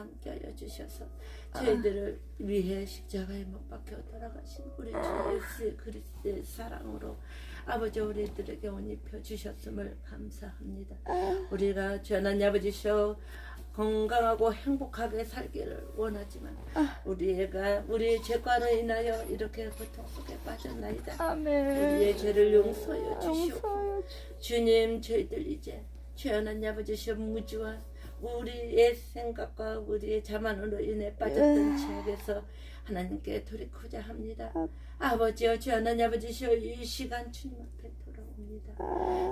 함께 하여 주셔서 저희들을 위해 십자가에 못 박혀 돌아가신 우리 주 예수 그리스도의 사랑으로 아버지 우리들에게 옷 입혀 주셨음을 감사합니다. 우리가 주 하나님 아버지셔 건강하고 행복하게 살기를 원하지만 우리 애가 우리의 죄과로 인하여 이렇게 고통 속에 빠졌나이다. 아멘. 우리의 죄를 용서하여 주시옵고 주님 저희들 이제 죄하는 아버지시여 무지와 우리의 생각과 우리의 자만으로 인해 빠졌던 죄악에서 하나님께 돌이키자 합니다. 아버지여 죄하는 아버지시여 이 시간 주님 앞에 돌아옵니다.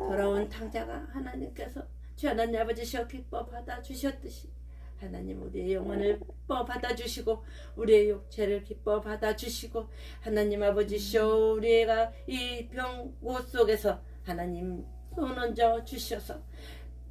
돌아온 탕자가 하나님께서 죄하는 아버지시여 기뻐 받아 주셨듯이 하나님 우리의 영혼을 기뻐 받아 주시고 우리의 육체를 기뻐 받아 주시고 하나님 아버지시여 우리가 이 병고 속에서 하나님 손 얹어 주셔서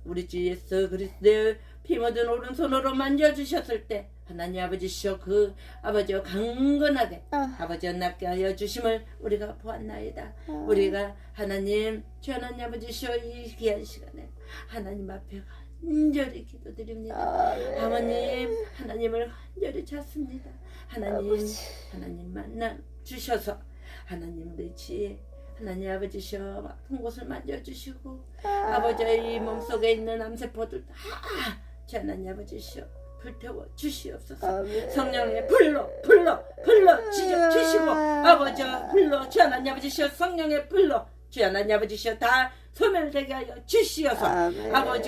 우리 주 예수 그리스도의 피 묻은 오른손으로 만져 주셨을 때 하나님 아버지시여 그 아버지여 강건하게 아. 아버지여 낫게 하여 주심을 우리가 보았나이다. 우리가 하나님 주 하나님 아버지시여 이 귀한 시간에 하나님 앞에 간절히 기도드립니다. 아버님 하나님을 간절히 찾습니다. 하나님 하나님 만나 주셔서 하나님 우리 지혜 하나님 아버지셔 아픈 곳을 만져주시고 아버지의 이 몸속에 있는 암세포들 다저 하나님 아버지셔 불태워 주시옵소서. 성령의 불로 불로 불로 지져 주시고 아버지 불로 주 하나님 아버지셔 성령의 불로 주 하나님 아버지셔 다 소멸되게 하여 주시어서. 아버지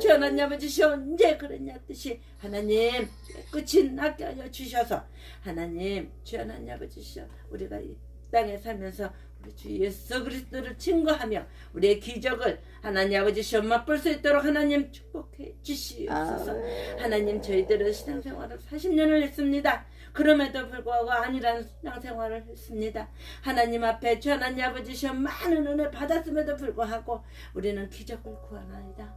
주 하나님 아버지시여 언제 그랬냐 뜻이 하나님 끝이 나게 하여 주셔서 하나님 주 하나님 아버지시여 우리가 이 땅에 살면서 우리 주 예수 그리스도를 증거하며 우리의 기적을 하나님 아버지시여 맛볼 수 있도록 하나님 축복해 주시옵소서 아멘. 하나님 저희들은 신앙생활을 40년을 했습니다. 그럼에도 불구하고 아니라는 신앙생활을 했습니다. 하나님 앞에 주 하나님 아버지시여 많은 은혜 받았음에도 불구하고 우리는 기적을 구하나이다.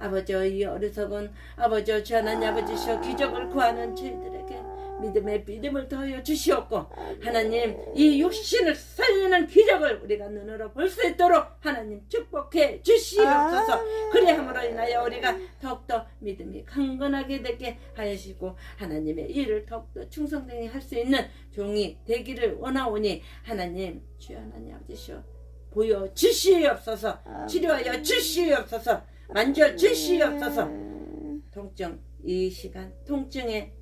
아버지 이 어리석은 아버지 주 하나님 아버지시여 기적을 구하는 저희들에게 믿음의 믿음을 더하여 주시옵고 하나님 이 육신을 살리는 기적을 우리가 눈으로 볼 수 있도록 하나님 축복해 주시옵소서. 그리함으로 인하여 우리가 더욱더 믿음이 강건하게 되게 하시고 하나님의 일을 더욱더 충성되게 할 수 있는 종이 되기를 원하오니 하나님 주여 하나님 아버지시여 보여 주시옵소서. 치료하여 주시옵소서. 만져 주시옵소서. 통증 이 시간 통증에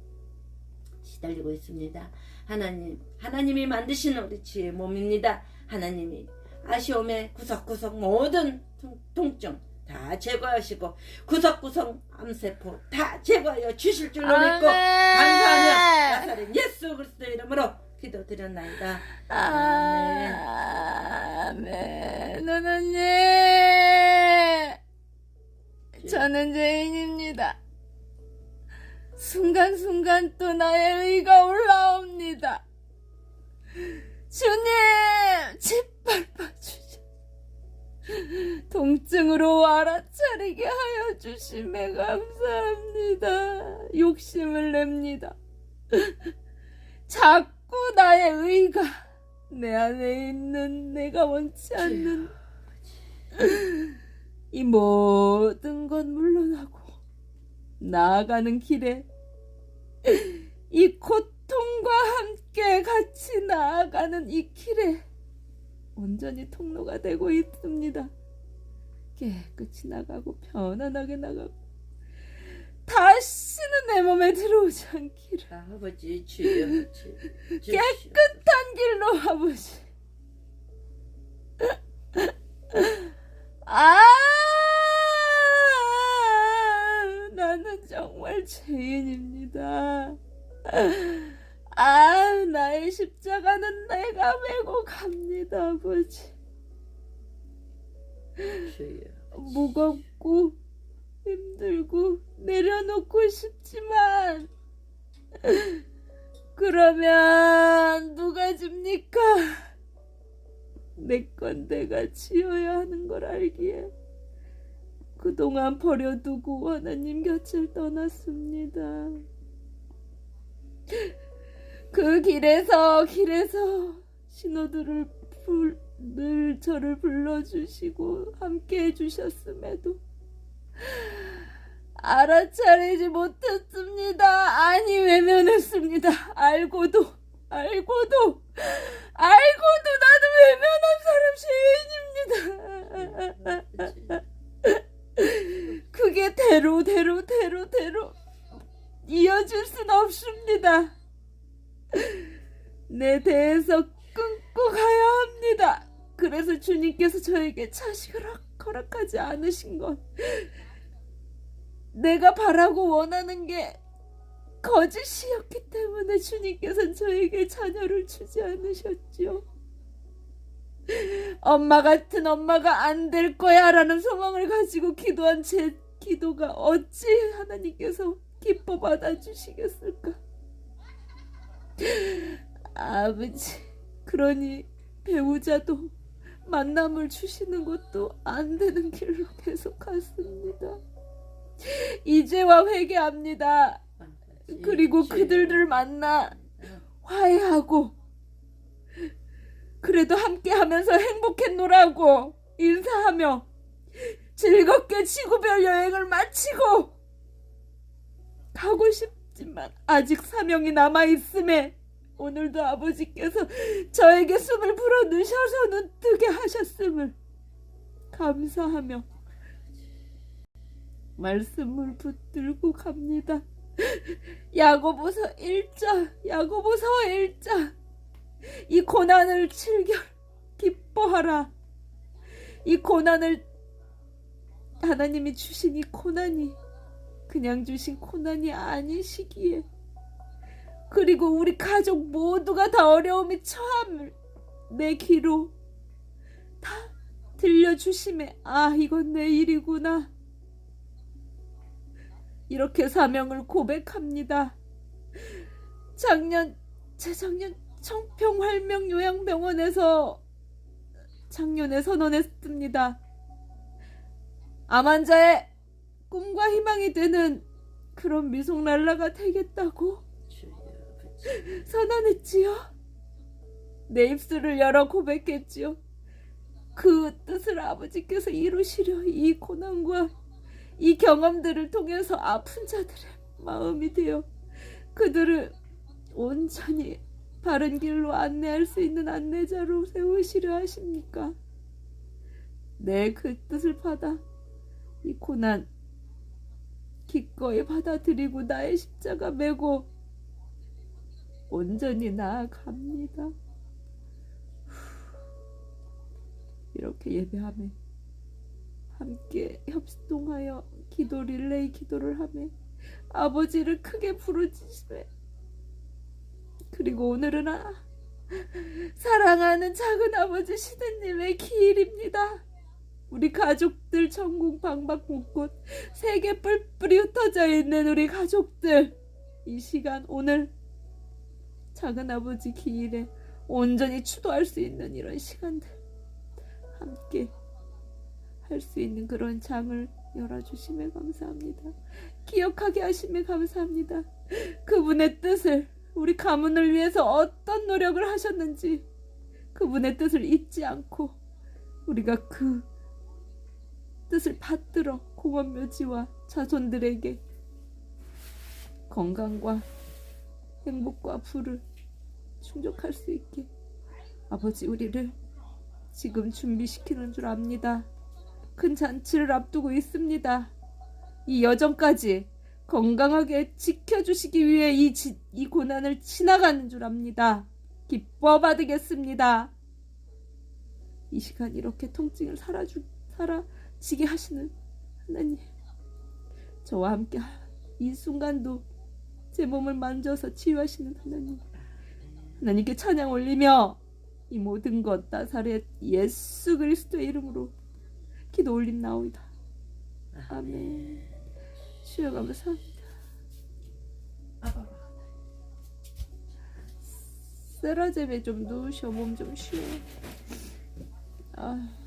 시달리고 있습니다. 하나님 하나님이 만드신 우리 지의 몸입니다. 하나님이 아쉬움의 구석구석 모든 통- 통증 다 제거하시고 구석구석 암세포 다 제거하여 주실 줄로 믿고 감사하며 나사렛 예수 그리스도 이름으로 기도드렸나이다. 아멘. 아멘. 하나님. 저는 죄인입니다. 순간순간 또 나의 의가 올라옵니다. 주님, 짓밟아 주셔. 통증으로 알아차리게 하여 주심에 감사합니다. 욕심을 냅니다. 자꾸 나의 의가 내 안에 있는 내가 원치 않는 이 모든 건 물러나고 나아가는 길에 이 고통과 함께 같이 나아가는 이 길에 온전히 통로가 되고 있습니다. 깨끗이 나가고 편안하게 나가고 다시는 내 몸에 들어오지 않기를 아버지 주여 주- 주시옵소서. 깨끗한 길로 아버지. 아, 나는 정말 죄인입니다. 아, 나의 십자가는 내가 메고 갑니다, 아버지. 무겁고 힘들고 내려놓고 싶지만 그러면 누가 줍니까? 내 건 내가 지어야 하는 걸 알기에 그동안 버려두고 하나님 곁을 떠났습니다. 그 길에서 길에서 신호들을 불, 늘 저를 불러주시고 함께 해주셨음에도 알아차리지 못했습니다. 아니 외면했습니다. 알고도 알고도 알고도 나도 외면한 대로 대로 대로 대로 이어질 순 없습니다. 내 대해서 끊고 가야 합니다. 그래서 주님께서 저에게 자식을 허- 허락하지 않으신 것. 내가 바라고 원하는 게 거짓이었기 때문에 주님께서는 저에게 자녀를 주지 않으셨죠. 엄마 같은 엄마가 안 될 거야 라는 소망을 가지고 기도한 제 기도가 어찌 하나님께서 기뻐 받아주시겠을까? 아버지, 그러니 배우자도 만남을 주시는 것도 안 되는 길로 계속 갔습니다. 이제와 회개합니다. 그리고 그들을 만나 화해하고 그래도 함께 하면서 행복했노라고 인사하며 즐겁게 지구별 여행을 마치고 가고 싶지만 아직 사명이 남아 있음에 오늘도 아버지께서 저에게 숨을 불어 넣으셔서 눈 뜨게 하셨음을 감사하며 말씀을 붙들고 갑니다. 야고보서 1장, 야고보서 1장. 이 고난을 즐겨 기뻐하라. 이 고난을 하나님이 주신 이 고난이 그냥 주신 고난이 아니시기에 그리고 우리 가족 모두가 다 어려움이 처함을 내 귀로 다 들려주심에 아 이건 내 일이구나 이렇게 사명을 고백합니다. 작년 재작년 청평 활명 요양병원에서 작년에 선언했습니다. 암 환자의 꿈과 희망이 되는 그런 미송랄라가 되겠다고 선언했지요. 내 입술을 열어 고백했지요. 그 뜻을 아버지께서 이루시려 이 고난과 이 경험들을 통해서 아픈 자들의 마음이 되어 그들을 온전히 바른 길로 안내할 수 있는 안내자로 세우시려 하십니까? 내 그 뜻을 받아 이 고난 기꺼이 받아들이고 나의 십자가 메고 온전히 나아갑니다. 이렇게 예배하며 함께 협동하여 기도 릴레이 기도를 하며 아버지를 크게 부르짖으며 그리고 오늘은 아, 사랑하는 작은 아버지 시대님의 기일입니다. 우리 가족들 전국 방방 곳곳 세계 뿔뿔이 흩어져 있는 우리 가족들 이 시간 오늘 작은 아버지 기일에 온전히 추도할 수 있는 이런 시간들 함께 할 수 있는 그런 장을 열어주심에 감사합니다. 기억하게 하심에 감사합니다. 그분의 뜻을 우리 가문을 위해서 어떤 노력을 하셨는지 그분의 뜻을 잊지 않고 우리가 그 뜻을 받들어 공원묘지와 자손들에게 건강과 행복과 부를 충족할 수 있게 아버지 우리를 지금 준비시키는 줄 압니다. 큰 잔치를 앞두고 있습니다. 이 여정까지 건강하게 지켜주시기 위해 이, 지, 이 고난을 지나가는 줄 압니다. 기뻐 받으겠습니다. 이 시간 이렇게 통증을 사라주, 사라 지게 하시는 하나님. 저와 함께 이 순간도 제 몸을 만져서 치유하시는 하나님. 하나님께 찬양 올리며 이 모든 것 나사렛 예수 그리스도의 이름으로 기도 올림나오이다. 아멘. 주여 감사합니다. 세라젬에 좀 누우셔 몸 좀 쉬어. 아.